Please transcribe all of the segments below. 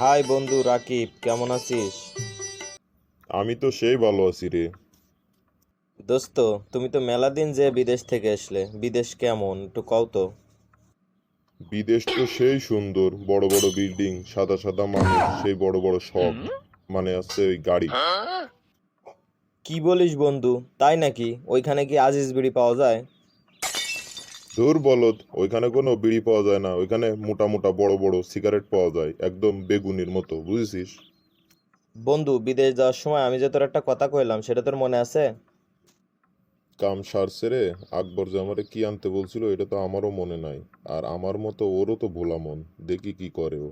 High বন্ধু রাকিব কেমন আছিস? আমি তো সেই ভালো আছি রে। দোস্ত তুমি তো মেলা দিন যে বিদেশ থেকে আসলে বিদেশ কেমন একটু কও তো। বিদেশ তো সেই সুন্দর বড় বড় বিল্ডিং সাদা সাদা মানুষ সেই বড় বড় শখ মানে আছে ওই গাড়ি। কি বলিস বন্ধু তাই নাকি? ওইখানে কি আজিজ বিড়ি পাওয়া যায়? দূর বলদ ওইখানে কোনো বিড়ি পাওয়া যায় না ওইখানে মোটা মোটা বড় বড় সিগারেট পাওয়া যায় একদম বেগুনির মতো বুঝেছিস? বন্ধু বিদেশ যাওয়ার সময় আমি যে তোর একটা কথা কইলাম সেটা তোর মনে আছে? কাম সারছে রে আকবর যে আমারে কি আনতে বলছিল এটা তো আমারও মনে নাই আর আমার মতো ওরও তো ভোলা মন দেখি কি করে ও।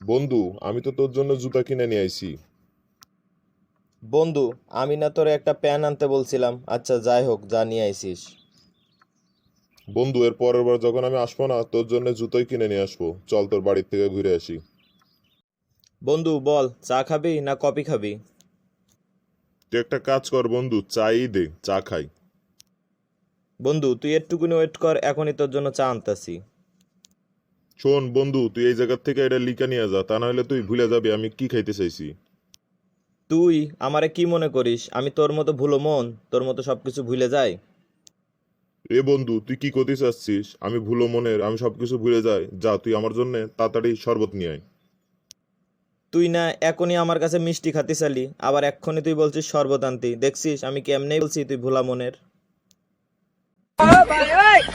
বন্ধু আমি তো তোর জন্য জুতা কিনে নিয়ে আইছি। বন্ধু আমি না তোরে একটা প্যান আনতে বলছিলাম আচ্ছা যাই হোক যা নিয়ে আইসিস বন্ধু এর পরের বার যখন আমি আসব না তোর জন্য জুতোই কিনে নিয়ে আসব। চল তোর বাড়ির থেকে ঘুরে আসি। বন্ধু বল চা খাবি না কফি খাবি? তুই একটা কাজ কর বন্ধু চাই দে চা খাই। বন্ধু তুই একটুকুনি ওয়েট কর এখনই তোর জন্য চা আনতাছি। শোন বন্ধু তুই এই জায়গার থেকে এটা লিখে নিয়ে যা তা নাহলে তুই ভুলে যাবি আমি কি খাইতে চাইছি। তুই আমারে কি মনে করিস? আমি তোর মতো ভুলো মন তোর মতো সবকিছু ভুলে যাই? এ বন্ধু তুই কি করতে চাচ্ছিস? আমি ভুলো মনের আমি সবকিছু ভুলে যাই। যা তুই আমার জন্য তাড়াতাড়ি শরবত নিয়ে আয়। তুই না এখনই আমার কাছে মিষ্টি খাতি চালি আবার এক্ষুনি তুই বলছিস শরবত আনতি। দেখছিস আমি কেমনেই বলছি তুই ভুলা মনের।